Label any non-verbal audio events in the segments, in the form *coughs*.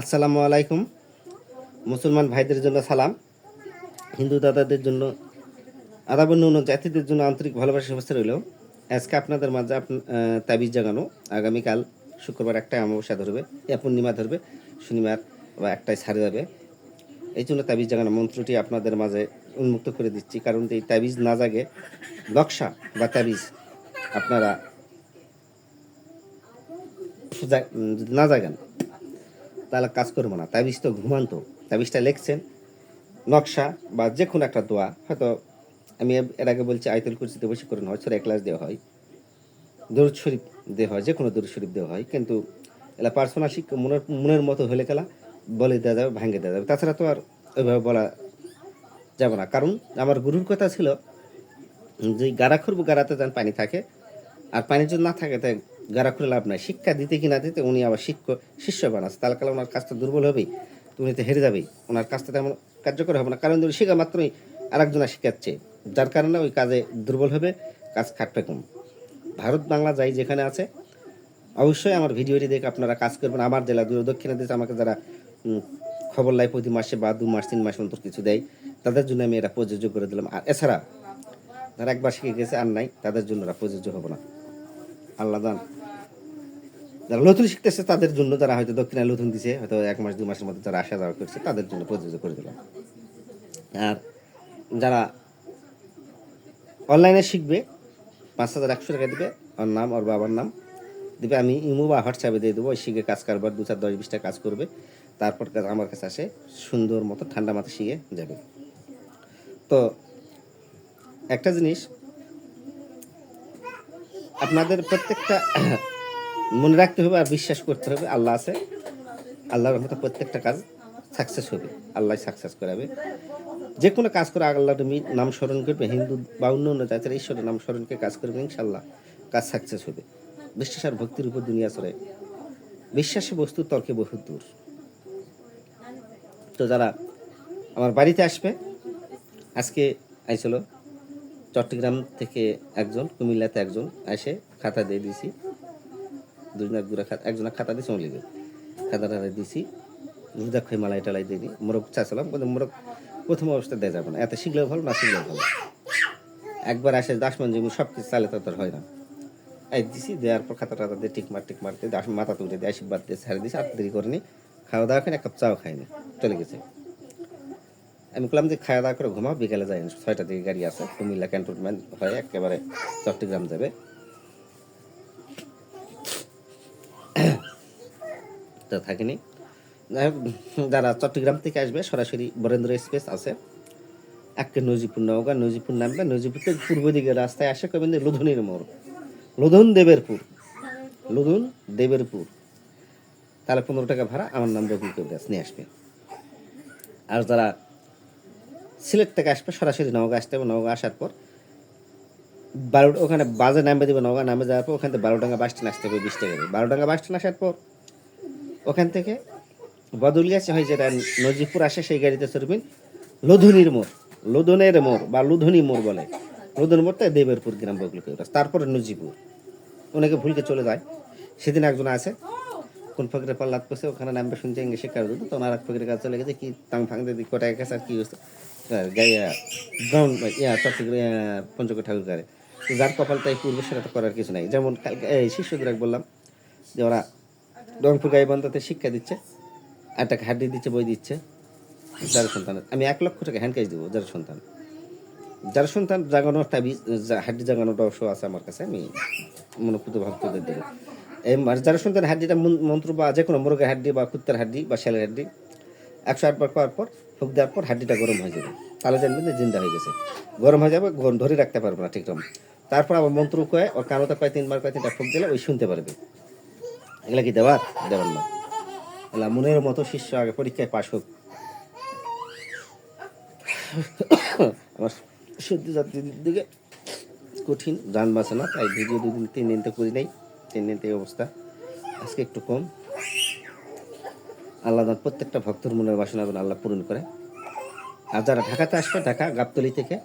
আসসালামু আলাইকুম। মুসলমান ভাইদের জন্য সালাম। হিন্দু দাদাদের জন্য আদাব অন্য জাতিদের জন্য আন্তরিক ভালোবাসা শুভেচ্ছা রইল। আজকে আপনাদের মাঝে তাবিজ জাগানো। আগামীকাল শুক্রবার একটাই অমাবস্যা ধরবে, এ পূর্ণিমা ধরবে, শনিবার বা একটাই ছাড়ে যাবে। এই জন্য তাবিজ জাগানো মন্ত্রটি আপনাদের মাঝে উন্মুক্ত করে দিচ্ছি। কারণ এই তাবিজ না জাগে নকশা বা তাবিজ আপনারা না জাগান। তাহলে কাজ করব না। তাবিজ তো ঘুমান্ত। তাবিজটা লিখছেন। নকশা বা যে কোনো একটা দোয়া। হয়তো আমি এর- আগে বলছি, আয়তুল কুরসিতে বসে করে হয় ছোটো ক্লাস দেওয়া হয়। দরুদ শরীফ দেওয়া হয় যে কোনো দরুদ শরীফ দেওয়া হয়। কিন্তু এলা পার্সোনাল শিক্ষা মনের মনের মতো হলে খেলা বলে দেওয়া যাবে, ভাঙে দেওয়া যাবে। তাছাড়া তো আর ওইভাবে বলা যাবে না। কারণ আমার গুরুর কথা ছিল যে, গাড়া খুঁড়বো গাড়াতে যেন পানি থাকে। আর পানি যদি না থাকে তাই গাড়া খুঁড়ে লাভ নাই। শিক্ষা দিতে কি না দিতে উনি আবার শিক্ষ শিষ্য বানাচ্ছে। তাহলে কালে ওনার কাজটা দুর্বল হবেই। তো উনি তো হেরে যাবেই। ওনার কাজটা তেমন কার্যকর হবে না। কারণ যদি শেখা মাত্রই আরেকজনা শিখাচ্ছে যার কারণে ওই কাজে দুর্বল হবে, কাজ খাটবে কম। ভারত বাংলা যাই যেখানে আছে, অবশ্যই আমার ভিডিওটি দেখে আপনারা কাজ করবেন। আমার জেলা দূর দক্ষিণে দেশে আমাকে যারা খবর লাই প্রতি মাসে বা দু মাস, তিন মাস অন্তর কিছু দেয়, তাদের জন্য আমি এটা প্রযোজ্য করে দিলাম। আর এছাড়া, যারা একবার শিখে গেছে আর নাই, তাদের জন্য এটা প্রযোজ্য হবে না। আল্লাহ দান। যারা নতুন শিখতেছে, তাদের জন্য যারা হয়তো দক্ষিণে নতুন দিছে, হয়তো এক মাস দু মাসের মধ্যে যারা আসা যাওয়া করছে, তাদের জন্য প্রযোজ্য করে দিলাম। আর যারা অনলাইনে শিখবে, পাঁচ হাজার একশো টাকা দেবে, ওর নাম, ওর বাবার নাম দিবে, আমি ইমো বা হোয়াটসঅ্যাপে দিয়ে দেবো শিখে কাজ করবার দু চার দশ বিশটা কাজ করবে, তারপর আমার কাছে আসে, সুন্দর মতো ঠান্ডা মাথা শিখে যাবে। তো একটা জিনিস আপনাদের প্রত্যেকটা মনে রাখতে হবে আর বিশ্বাস করতে হবে, আল্লাহ আছে। আল্লাহর মতো প্রত্যেকটা কাজ সাকসেস হবে, আল্লাহ সাকসেস করাবে। যে কোনো কাজ করে আল্লাহ তুমি নাম স্মরণ করবে, হিন্দু বা অন্য অন্য জাতির ঈশ্বরের নাম স্মরণকে কাজ করবে ইনশাল্লাহ কাজ সাকসেস হবে। বিশ্বাস আর ভক্তির উপর দুনিয়া চলে। বিশ্বাসী বস্তু, তর্কে বহু দূর। তো যারা আমার বাড়িতে আসবে, আজকে আইছিল চট্টগ্রাম থেকে একজন, কুমিল্লাতে একজন এসে খাতা দিয়ে দিয়েছি দুজনের গুড়া খাতা, একজনের খাতা দিয়ে চলে গেল খাতা টাতা দিয়েছি রুদা খই মালাই টালাই দিয়ে দিই মোরগ চাচ্ছিলাম কিন্তু মোরগ প্রথম অবস্থা দেওয়া যাবে না। এত শিখলেও ভালো না শিখলেও ভালো একবার আসে দাস মঞ্জুমি সব কিছু চালে তোর হয় না। এই দিছি, দেওয়ার পর খাতা টাতা দিয়ে টিক মার টিক মারতে দাস মাথা তুলে দিয়ে আশীর্বাদ দিয়ে ছেড়ে দিয়েছি আর দেরি করেনি। খাওয়া দাওয়া করে এক কাপ চাও খাইনি। চলে গেছে। আমি বললাম যে খাওয়া দাওয়া করে ঘুমাও, বিকেলে যাই। ছয়টা দিকে গাড়ি আছে, কুমিল্লা ক্যান্টনমেন্ট হয়ে একেবারে চট্টগ্রাম যাবে। তো থাকিনি। যারা চট্টগ্রাম থেকে আসবে, সরাসরি বরেন্দ্র এক্সপ্রেস আছে। একে নজিপুর নওগাঁ, নজিপুর নামবে। নজিপুর থেকে পূর্ব দিকে রাস্তায় আসে কবেন লুধুনির মোড়। লুধুন দেবেরপুর। লুধুন দেবেরপুর। তাহলে পনেরো টাকা ভাড়া, আমার নাম রবি কবিরাজ নিয়ে আসবে। আর যারা সিলেট থেকে আসবে, সরাসরি নওগাঁ আসতে হবে। নওগাঁ আসার পর বারো ওখানে বাজে নামবে দেবে, নওগাঁ নামে যাওয়ার পর ওখান থেকে বারোডাঙ্গা বাস স্ট্যান্ড আসতে হবে বিশ টাকা বারোডাঙ্গা বাস স্ট্যান্ড আসার পর ওখান থেকে বদলিয়াছে হয় যেটা নজিপুর আসে, সেই গাড়িতে চড়বেন লোধুনির মোড়। লোধনের মোড় বা লুধুনি মোড় বলে। লোধন মোড়টা দেবেরপুর গ্রাম বগল তারপরে নজিপুর। অনেকে ভুলকে চলে যায়। সেদিন একজন আছে, কোন ফকিরের পাল্লাত করছে, ওখানে নামবে শুনছে ইংলিশে কারও দিত তো ওনার এক ফকিরের কাছে চলে গেছে, কি তাং ফাং দিদি কোটায় গেছে আর কি হচ্ছে গাইয়া গ্রাউন্ড ইয়া চট্টগ্রাম পঞ্চকোট ঠাকুর যার কপাল তাই পূর্বে সেটা করার কিছু নাই। যেমন কালকে, এই শিষ্যদের বললাম যে ওরা রংপুর গাইবান্ধাতে শিক্ষা দিচ্ছে, আর টাকা হাড্ডি দিচ্ছে, বই দিচ্ছে, যার সন্তানের আমি এক লক্ষ টাকা হ্যান্ড ক্যাশ দেবো, যার সন্তান। যার সন্তান জাগানোর তাবিজ হাড্ডি জাগানোর রহস্য আছে আমার কাছে, আমি মনোপুত ভক্তদের দেবো এই যার সন্তান হাড্ডিটা মন্ত্র বা যে কোনো মুরগের হাড্ডি বা কুত্তার হাড্ডি বা শেলের হাড্ডি, একশো আটবার করার পর ফুক দেওয়ার পর হাড্ডিটা গরম হয়ে যাবে। তাহলে জানবেন যে জিন্দা হয়ে গেছে। গরম হয়ে যাবে গরম ধরে রাখতে পারব না ঠিকরকম। তারপর আবার মন্ত্র কয়ে, ওর কানোতে কয় তিনবার কয় তিনটা ফুক দিলে ওই শুনতে পারবে। এগুলা কি দেওয়ার? দেওয়ার না। এলা মনের মতো শিষ্য আগে পরীক্ষায় পাশ হোক। আমার সহ্য যাত্রীর দিকে কঠিন, যান বাঁচে না। তাই ভিডিও দুদিন, তিন দিন তো করি নাই। তিন দিন তো এই অবস্থা। আজকে একটু কম। আল্লাহ প্রত্যেকটা ভক্তর মনের বাসনা যেন আল্লাহ পূরণ করে। আর যারা ঢাকাতে আসবে, ঢাকা, গাবতলি থেকে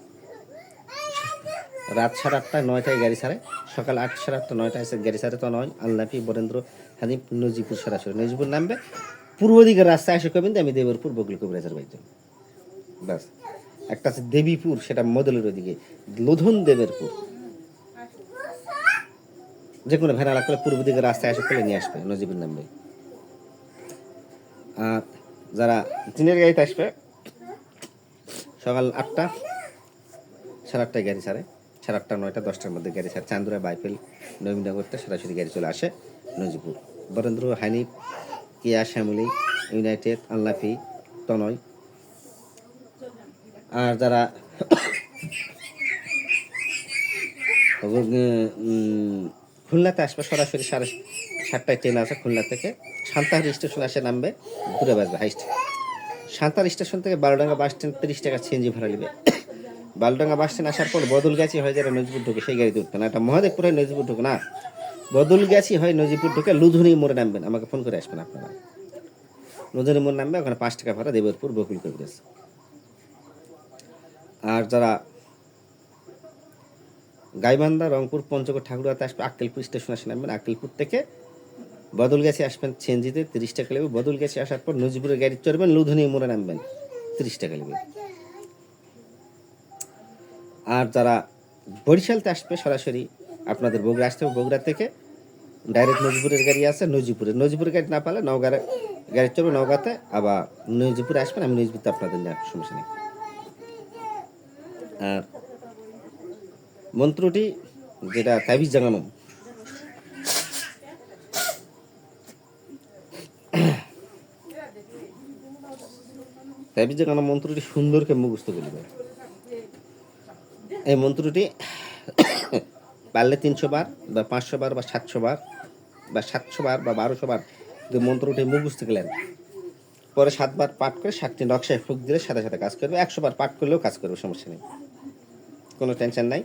রাত সাড়ে আটটায়, নয়টায় গাড়ি ছাড়ে। সকাল আট সাড়ে আটটা, নয়টায় এসে গাড়ি ছাড়ে তো নয়। আল্লাপি বরেন্দ্র, হানিফ নজিপুর সরাসরি। নজিপুর নামবে। পূর্ব দিকের রাস্তায় এসে কবেন আমি দেবরপুর বকুল কবিরাজের বাইজন ব্যাস। একটা আছে দেবীপুর, সেটা মদলের ওদিকে। লোধন দেবেরপুর যে কোনো ভেড়া করে পূর্ব দিকের রাস্তায় এসে খুলে নিয়ে আসবে, নজিবুর নামবে। যারা দিনের গাড়িতে আসবে, সকাল আটটা, সাড়ে আটটায় গাড়ি ছাড়ে। সাড়ে আটটা, নয়টা, দশটার মধ্যে গাড়ি ছাড়ে। চান্দুরা, বাইপেল নবীনগরতে সরাসরি গাড়ি চলে আসে নজিপুর বরেন্দ্র, হানিফ, কিয়া, শ্যামলি, ইউনাইটেড আল্লাফি তনয়। আর যারা *coughs* খুলনাতে আসবে সরাসরি সাড়ে সাতটায় ট্রেন আছে খুলনা থেকে। সান্তাহার স্টেশন আসে নামবে ঘুরে বাজবে হাইস্ট। সান্তাহার স্টেশন থেকে বারোডাঙ্গা বাস স্ট্যান্ড তিরিশ টাকা সিএনজি ভাড়া নেবে। বারোডাঙ্গা বাস স্ট্যান্ড আসার পর বদলগাছি হয়ে যাবে নজিপুর ঢুকে, সেই গাড়িতে উঠবে না। এটা মহাদেবপুর হয় নজিপুর ঢুকে না। বদলগাছি হয় নজিপুর ঢুকে লুধুনি মোড়ে নামবেন। আমাকে ফোন করে আসবেন আপনারা। লুধুনি মোড় নামবে, ওখানে পাঁচ টাকা ভাড়া দেবরপুর বকুল করে কবিরাজ আর যারা গাইবান্ধা, রংপুর, পঞ্চগড় ঠাকুরাতে আসবে, আক্কেলপুর স্টেশন আসে নামবেন। আক্কেলপুর থেকে বদলগাছি আসবেন চেঞ্জিতে তিরিশ টাকা নেবে। বদলগাছি আসার পর নজিপুরের গাড়ি চড়বেন লুধুনি মোড়ে নামবেন। তিরিশ টাকা নেবে। আর যারা বরিশালতে আসবে সরাসরি, আপনাদের বগুড়া আসতে হবে। বগুড়া থেকে ডাইরেক্ট নজিপুরের গাড়ি আছে নজিপুরে নজিপুরের গাড়ি না পালে নওগাঁ গাড়ি চলবে নওগাঁতে, আবার নজিপুরে আসবেন, আমি নজিপুরতে আপনাদের নেওয়ার সমস্যা নেই। আর মন্ত্রটি, যেটা তাবিজ জানানো তাবিজ জানানো মন্ত্রটি সুন্দরকে মুখস্থ করিবে এই মন্ত্রটি পারলে তিনশো বার বা পাঁচশো বার বা সাতশো বার বা সাতশো বার বা বারোশো বার যদি মন্ত্রটি মুখস্থ গেলেন পরে সাতবার পাঠ করে সাতটি নকশায় ফুক দিলে সাথে সাথে কাজ করবে, একশো বার পাঠ করলেও কাজ করবে, সমস্যা নেই। কোনো টেনশন নাই।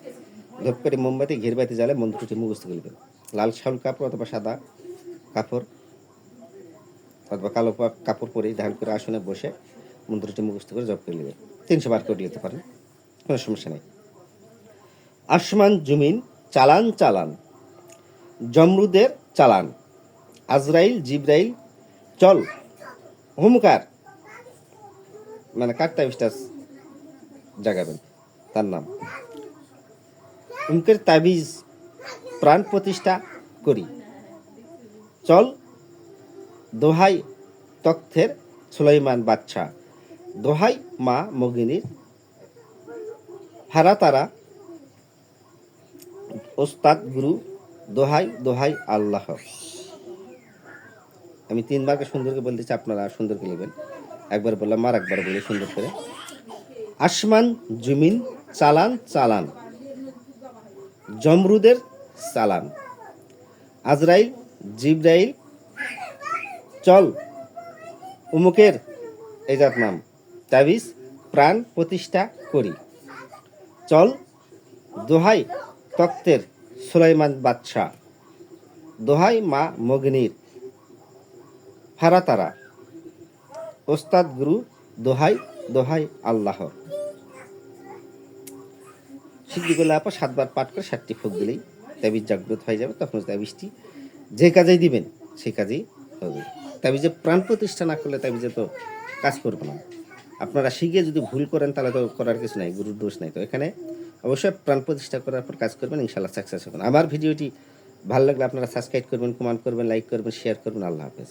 ধূপ করে মোমবাতি, ঘিরবাতি জ্বালে মন্ত্রটি মুখস্থ করবেন। লাল শাউল কাপড় অথবা সাদা কাপড় অথবা কালো কাপড় পরে ধান করে আসনে বসে মন্ত্রটি মুখস্থ করে জপ করে নেবেন তিনশো বার করে নিতে পারেন, কোনো সমস্যা নেই। আসমান জমিন চালান চালান, জমরুদের চালান, আজরাইল, জিব্রাইল, চল, হুমকার মানে কার তাবিজটা জাগাবেন? তার নাম। হুমকের তাবিজ, প্রাণ প্রতিষ্ঠা করি। চল দোহাই তথ্যের সুলাইমান বাচ্চা দোহাই মা মগিনীর হারা তারা ওস্তাদ গুরু দোহাই দোহাই আল্লাহ। আমি তিনবারকে সুন্দরকে বলতেছি আপনারা সুন্দরকে নেবেন। একবার বললাম, আর একবার বলি সুন্দর করে। আসমান জমিন চালান চালান, জমরুদের চালান। আজরাইল, জিব্রাইল চল, উমুকের যার নাম। তাবিজ প্রাণ প্রতিষ্ঠা করি। চল, দোহাই তক্তের সুলাইমান বাদশাহ। দোহাই মা মগনির ফারাতারা ওস্তাদ গুরু, দোহাই দোহাই আল্লাহ। সিদ্ধি করলে আপা সাতবার পাঠ করে সাতটি ফুক দিলেই তাবিজ জাগ্রত হয়ে যাবে, তখন তাবিজটি যে কাজেই দিবেন, সেই কাজেই হবে। তাবিজে প্রাণ প্রতিষ্ঠা না করলে তাবিজে তো কাজ করব না। আপনারা শিখে যদি ভুল করেন, তাহলে তো করার কিছু নাই, গুরুর দোষ নাই। তো এখানে অবশ্যই প্রাণ প্রতিষ্ঠা করার পর কাজ করবেন ইনশাল্লাহ সাকসেস হবেন। আমার ভিডিওটি ভালো লাগলে আপনারা সাবস্ক্রাইব করবেন কমেন্ট করবেন লাইক করবেন শেয়ার করবেন। আল্লাহ হাফেজ।